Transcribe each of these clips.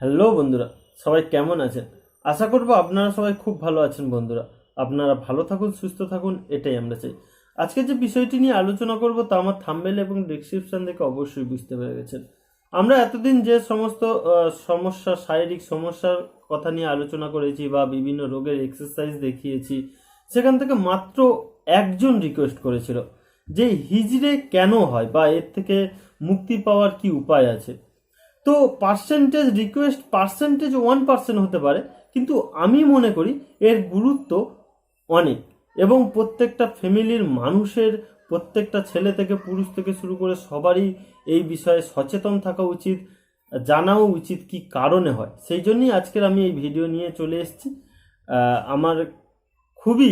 Hello বন্ধুরা, সবাই কেমন আছেন? আশা করব আপনারা সবাই খুব ভালো আছেন বন্ধুরা। আপনারা ভালো থাকুন, সুস্থ থাকুন, এটাই আমরা চাই। আজকে যে বিষয়টি নিয়ে আলোচনা করব তা আমার থাম্বেল এবং ডিসক্রিপশন থেকে অবশ্যই বুঝতে পেরে গেছেন। আমরা এতদিন যে সমস্ত সমস্যা, শারীরিক সমস্যার কথা নিয়ে আলোচনা করেছি বা বিভিন্ন রোগের এক্সারসাইজ দেখিয়েছি, সেখান থেকে মাত্র একজন রিকোয়েস্ট করেছিল যে হিজড়ে কেন হয় বা এর থেকে মুক্তি পাওয়ার কি উপায় আছে? তো percentage request percentage one percent হতে পারে, কিন্তু আমি মনে করি এর গুরুত্ব অনেক। এবং প্রত্যেকটা ফ্যামিলির মানুষের, প্রত্যেকটা ছেলে থেকে পুরুষ থেকে শুরু করে সবারই এই বিষয়ে সচেতন থাকা উচিত, জানাও উচিত কি কারণে হয়। সেই জন্যই আজকের আমি এই ভিডিও নিয়ে চলে এসেছি। আমার খুবই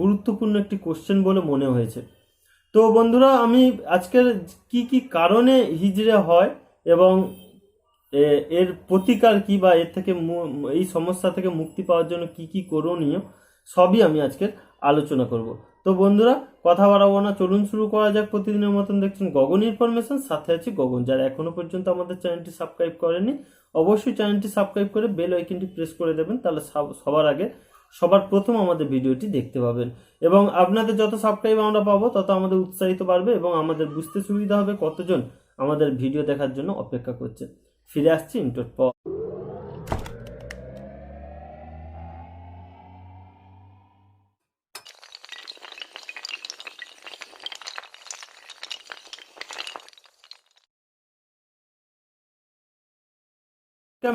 গুরুত্বপূর্ণ একটি কোশ্চেন বলে মনে হয়েছে। তো বন্ধুরা, আমি আজকের কি কি কারণে হিজড়ে হয় এবং এর প্রতিকার কি বা এর থেকে এই সমস্যা থেকে মুক্তি পাওয়ার জন্য কি কি করণীয়, সবই আমি আজকের আলোচনা করব। তো বন্ধুরা, কথা বাড়াবো না, চলুন শুরু করা যাক প্রতিদিনের মতন। দেখছেন গগন ইনফরমেশন, সাথে আছে গগন। যারা এখনও পর্যন্ত আমাদের চ্যানেলটি সাবস্ক্রাইব করেনি অবশ্যই চ্যানেলটি সাবস্ক্রাইব করে বেল আইকনটি প্রেস করে দেবেন, তাহলে সবার আগে সবার প্রথম আমাদের ভিডিওটি দেখতে পাবেন। এবং আপনাদের যত সাবস্ক্রাইব আমরা পাবো, তত আমাদের উৎসাহিত বাড়বে এবং আমাদের বুঝতে সুবিধা হবে কতজন আমাদের ভিডিও দেখার জন্য অপেক্ষা করছে। ফিরে আসছি ইন্টোর পর।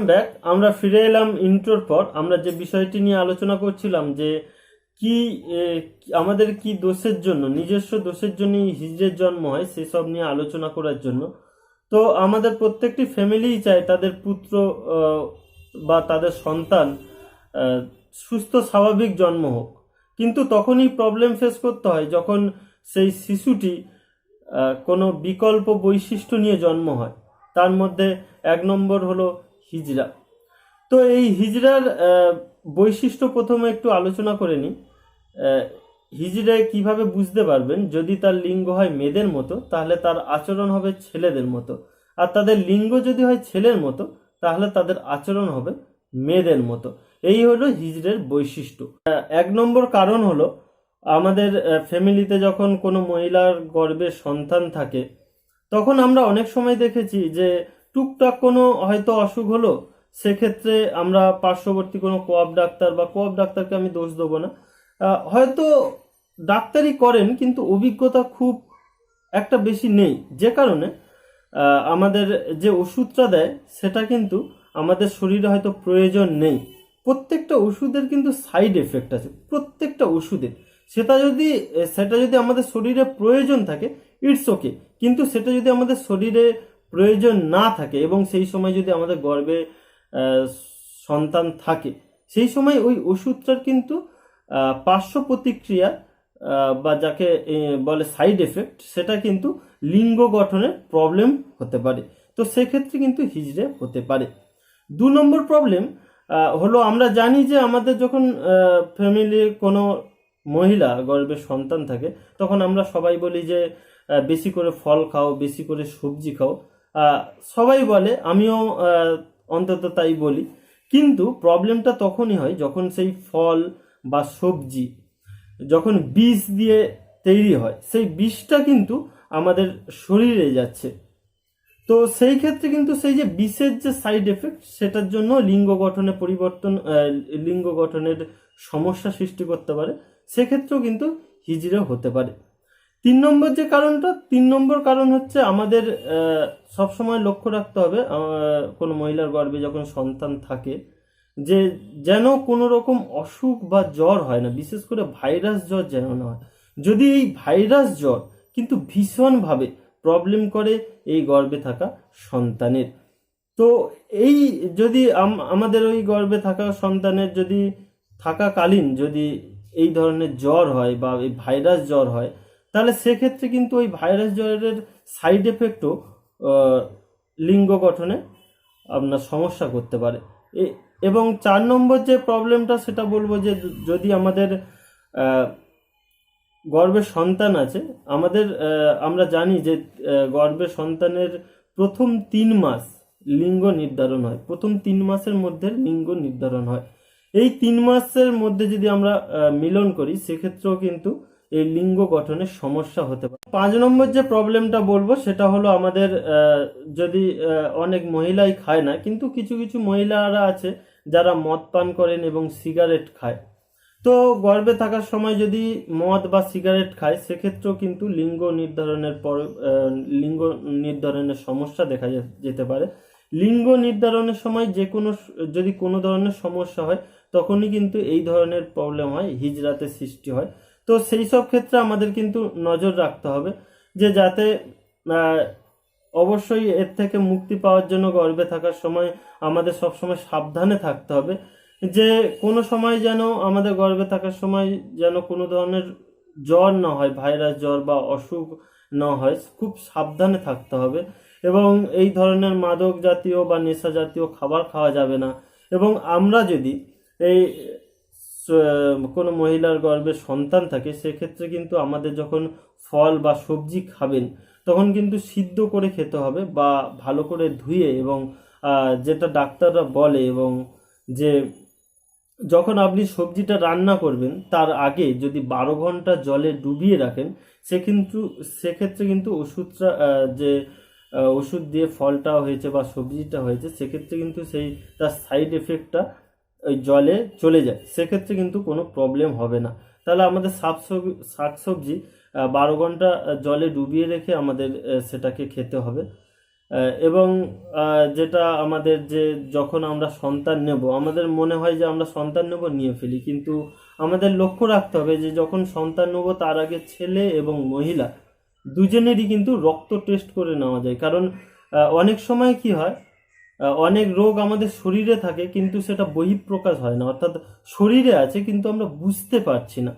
ব্যাক আমরা ফিরে এলাম ইন্ট্রোর পর। আমরা যে বিষয়টি নিয়ে আলোচনা করছিলাম যে কি- আমাদের কি দোষের জন্য, নিজস্ব দোষের জন্য হিজড়ের জন্ম হয়, সেসব নিয়ে আলোচনা করার জন্য। তো আমাদের প্রত্যেকটি ফ্যামিলিই চায় তাদের পুত্র বা তাদের সন্তান সুস্থ, স্বাভাবিক জন্ম হোক। কিন্তু তখনই প্রবলেম ফেস করতে হয় যখন সেই শিশুটি কোনো বিকল্প বৈশিষ্ট্য নিয়ে জন্ম হয়। তার মধ্যে এক নম্বর হলো হিজড়া। তো এই হিজড়ার বৈশিষ্ট্য প্রথমে একটু আলোচনা করে নিই। আহ, হিজড়ায় কীভাবে বুঝতে পারবেন? যদি তার লিঙ্গ হয় মেয়েদের মতো তাহলে তার আচরণ হবে ছেলেদের মতো। আর তাদের লিঙ্গ যদি হয় ছেলের মতো তাহলে তাদের আচরণ হবে মেয়েদের মতো। এই হলো হিজড়ের বৈশিষ্ট্য। এক নম্বর কারণ হলো আমাদের ফ্যামিলিতে যখন কোনো মহিলার গর্ভে সন্তান থাকে তখন আমরা অনেক সময় দেখেছি যে টুকটাক কোনো হয়তো অসুখ হলো সেক্ষেত্রে আমরা পার্শ্ববর্তী কোনো কোয়াব ডাক্তার বা কোয়াব ডাক্তারকে আমি দোষ দেবো না। হয়তো ডাক্তারি করেন কিন্তু অভিজ্ঞতা খুব একটা বেশি নেই। যে কারণে আমাদের যে ওষুধটা দেয় সেটা কিন্তু আমাদের শরীরে হয়তো প্রয়োজন নেই। প্রত্যেকটা ওষুধের কিন্তু সাইড এফেক্ট আছে প্রত্যেকটা ওষুধের সেটা যদি সেটা যদি আমাদের শরীরে প্রয়োজন থাকে ইটস ওকে কিন্তু সেটা যদি আমাদের শরীরে প্রয়োজন না থাকে এবং সেই সময় যদি আমাদের আহ, সন্তান থাকে সেই সময় ওই ওষুধটার কিন্তু পার্শ্ব প্রতিক্রিয়া বা যাকে বলে সাইড এফেক্ট সেটা কিন্তু লিঙ্গ গঠনের প্রবলেম হতে পারে। তো সেক্ষেত্রে কিন্তু হিজড়ে হতে পারে। দু নম্বর প্রবলেম হলো আমরা জানি যে আমাদের যখন ফ্যামিলির কোনো মহিলা, গর্ভে সন্তান থাকে, তখন আমরা সবাই বলি যে বেশি করে ফল খাও, বেশি করে সবজি খাও। সবাই বলে, আমিও অন্তত তাই বলি। কিন্তু প্রবলেমটা তখনই হয় যখন সেই ফল বা সবজি যখন বীজ দিয়ে তৈরি হয়, সেই বীজটা কিন্তু আমাদের শরীরে যাচ্ছে। তো সেই ক্ষেত্রে কিন্তু সেই যে বিষের যে সাইড এফেক্ট সেটার জন্য লিঙ্গ গঠনে পরিবর্তন লিঙ্গ গঠনের সমস্যা সৃষ্টি করতে পারে। সেক্ষেত্রেও কিন্তু হিজড়ে হতে পারে। তিন নম্বর যে কারণটা, তিন নম্বর কারণ হচ্ছে আমাদের সবসময় লক্ষ্য রাখতে হবে কোনো মহিলার গর্ভে যখন সন্তান থাকে যে যেন কোনো রকম অসুখ বা জ্বর হয় না, বিশেষ করে ভাইরাস জ্বর যেন না হয়। যদি এই ভাইরাস জ্বর কিন্তু ভীষণভাবে প্রবলেম করে এই গর্ভে থাকা সন্তানের। তো এই যদি আম- আমাদের ওই গর্ভে থাকা সন্তানের যদি থাকাকালীন যদি এই ধরনের জ্বর হয় বা এই ভাইরাস জ্বর হয়, তাহলে সেক্ষেত্রে কিন্তু ওই ভাইরাস জ্বরের সাইড এফেক্টও লিঙ্গ গঠনে আপনার সমস্যা করতে পারে। এবং চার নম্বর যে প্রবলেমটা সেটা বলব যে যদি আমাদের আহ, গর্ভে সন্তান আছে আমাদের আমরা জানি যে আহ, গর্ভে সন্তানের প্রথম তিন মাস লিঙ্গ নির্ধারণ হয়। প্রথম তিন মাসের মধ্যে লিঙ্গ নির্ধারণ হয়। এই তিন মাসের মধ্যে যদি আমরা মিলন করি সেক্ষেত্রেও কিন্তু এই লিঙ্গ গঠনের সমস্যা হতে পারে। পাঁচ নম্বর যে প্রবলেমটা বলব সেটা হলো আমাদের যদি অনেক মহিলাই খায় না কিন্তু কিছু কিছু মহিলারা আছে যারা মদ পান করেন এবং সিগারেট খায়। তো গর্ভে থাকার সময় যদি মদ বা সিগারেট খায়, সেক্ষেত্রেও কিন্তু লিঙ্গ নির্ধারণের পর লিঙ্গ নির্ধারণের সমস্যা দেখা যেতে পারে। লিঙ্গ নির্ধারণের সময় যে কোনো যদি কোনো ধরনের সমস্যা হয়, তখনই কিন্তু এই ধরনের প্রবলেম হয় হিজরাতে সৃষ্টি হয়। তো সেই সব ক্ষেত্রে আমাদের কিন্তু নজর রাখতে হবে যে যাতে অবশ্যই এর থেকে মুক্তি পাওয়ার জন্য গর্বে থাকার সময় আমাদের সবসময় সাবধানে থাকতে হবে। যে কোনো সময় যেন আমাদের গর্বে থাকার সময় যেন কোনো ধরনের জ্বর না হয়, ভাইরাস জ্বর বা অসুখ না হয়, খুব সাবধানে থাকতে হবে এবং এই ধরনের মাদক জাতীয় বা নেশা জাতীয় খাবার খাওয়া যাবে না। এবং আমরা যদি এই কোনো মহিলার গর্ভে সন্তান থাকে, সেক্ষেত্রে কিন্তু আমাদের যখন ফল বা সবজি খাবেন তখন কিন্তু সিদ্ধ করে খেতে হবে বা ভালো করে ধুয়ে এবং যেটা ডাক্তাররা বলে এবং যে যখন আপনি সবজিটা রান্না করবেন তার আগে যদি বারো ঘণ্টা জলে ডুবিয়ে রাখেন সে কিন্তু সেক্ষেত্রে কিন্তু ওষুধটা যে ওষুধ দিয়ে ফলটা হয়েছে বা সবজিটা হয়েছে সেক্ষেত্রে কিন্তু সেই তার সাইড এফেক্টটা ওই জলে চলে যায়। সেক্ষেত্রে কিন্তু কোনো প্রবলেম হবে না। তাহলে আমাদের শাক আহ, বারো ঘণ্টা জলে ডুবিয়ে রেখে আমাদের সেটাকে খেতে হবে। এবং যেটা আমাদের যে, যখন আমরা সন্তান নেব, আমাদের মনে হয় যে আমরা সন্তান নেব নিয়ে ফেলি। কিন্তু আমাদের লক্ষ্য রাখতে হবে যে, যখন সন্তান নেব, তার আগে ছেলে এবং মহিলা দুজনেরই কিন্তু রক্ত টেস্ট করে নেওয়া যায়। কারণ অনেক সময় কি হয় অনেক রোগ আমাদের শরীরে থাকে, কিন্তু সেটা বহিঃপ্রকাশ হয় না। অর্থাৎ শরীরে আছে, কিন্তু আমরা বুঝতে পারছি না।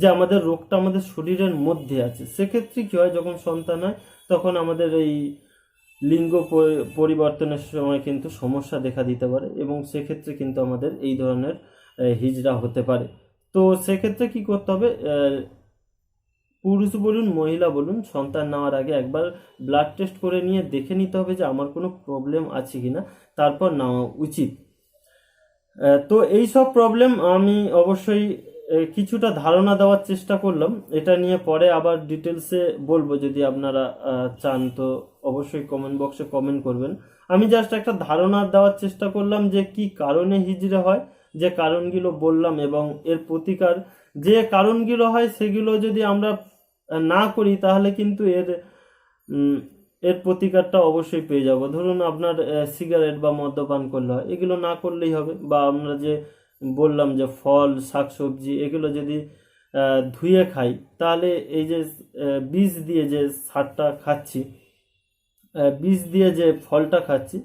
যে আমাদের রোগটা আমাদের শরীরের মধ্যে আছে। সেক্ষেত্রে কী হয়, যখন সন্তান হয়, তখন আমাদের এই লিঙ্গ পরিবর্তনের সময় কিন্তু সমস্যা দেখা দিতে পারে এবং সেক্ষেত্রে কিন্তু আমাদের এই ধরনের হিজড়া হতে পারে। তো সেক্ষেত্রে কি করতে হবে পুরুষ বলুন, মহিলা বলুন, সন্তান নেওয়ার আগে একবার ব্লাড টেস্ট করে নিয়ে দেখে নিতে হবে যে আমার কোনো প্রবলেম আছে কিনা, তারপর নেওয়া উচিত। তো এই সব প্রবলেম আমি অবশ্যই কিছুটা ধারণা দেওয়ার চেষ্টা করলাম। এটা নিয়ে পরে আবার ডিটেলসে বলব যদি আপনারা চান তো অবশ্যই কমেন্ট বক্সে কমেন্ট করবেন। আমি জাস্ট একটা ধারণা দেওয়ার চেষ্টা করলাম যে কি কারণে হিজড়ে হয়, যে কারণগুলো বললাম এবং এর প্রতিকার। যে কারণগুলো হয় সেগুলো যদি আমরা না করি তাহলে কিন্তু এর এর প্রতিকারটা অবশ্যই পেয়ে যাব। ধরুন আপনার সিগারেট বা মদ্যপান করলে হয়। এগুলো না করলেই হবে বা আমরা যে বললাম যে ফল, শাকসবজি, এগুলো যদি ধুয়ে খাই, তাহলে এই যে বীজ দিয়ে যে সারটা খাচ্ছি বীজ দিয়ে যে ফলটা খাচ্ছি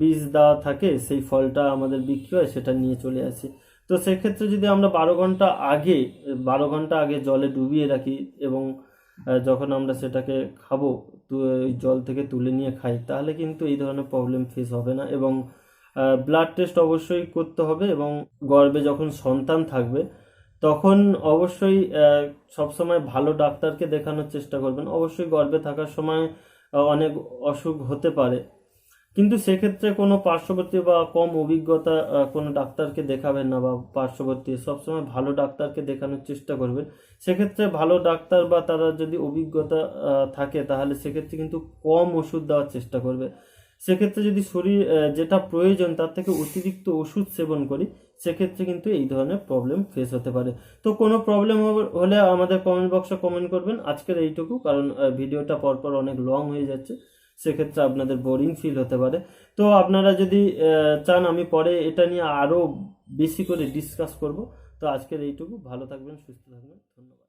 বীজ দেওয়া থাকে, সেই ফলটা আমাদের বিক্রি হয়, সেটা নিয়ে চলে আসি। তো সেক্ষেত্রে যদি আমরা বারো ঘণ্টা আগে, বারো ঘণ্টা আগে জলে ডুবিয়ে রাখি এবং যখন আমরা সেটাকে খাব জল থেকে তুলে নিয়ে খাই, তাহলে কিন্তু এই ধরনের প্রবলেম ফেস হবে না এবং ব্লাড টেস্ট অবশ্যই করতে হবে এবং গর্ভে যখন সন্তান থাকবে, তখন অবশ্যই সবসময় ভালো ডাক্তারকে দেখানোর চেষ্টা করবেন। অবশ্যই গর্ভে থাকার সময় অনেক অসুখ হতে পারে। কিন্তু সেক্ষেত্রে কোনো পার্শ্ববর্তী বা কম অভিজ্ঞতা কোনো ডাক্তারকে দেখাবেন না বা পার্শ্ববর্তী, সবসময় ভালো ডাক্তারকে দেখানোর চেষ্টা করবেন। সেক্ষেত্রে ভালো ডাক্তার বা তারা যদি অভিজ্ঞতা থাকে, তাহলে সেক্ষেত্রে কিন্তু কম ওষুধ দেওয়ার চেষ্টা করবে। সেক্ষেত্রে যদি শরীর যেটা প্রয়োজন তার থেকে অতিরিক্ত ওষুধ সেবন করি, সেক্ষেত্রে কিন্তু এই ধরনের প্রবলেম ফেস হতে পারে। তো কোনো প্রবলেম হলে আমাদের কমেন্ট বক্সে কমেন্ট করবেন। আজকের এইটুকু, কারণ ভিডিওটা পরপর অনেক লং হয়ে যাচ্ছে, সেক্ষেত্রে আপনাদের বোরিং ফিল হতে পারে। তো আপনারা যদি চান আমি পরে এটা নিয়ে আরও বেশি করে ডিসকাস করব। তো আজকের এইটুকু, ভালো থাকবেন, সুস্থ থাকবেন, ধন্যবাদ।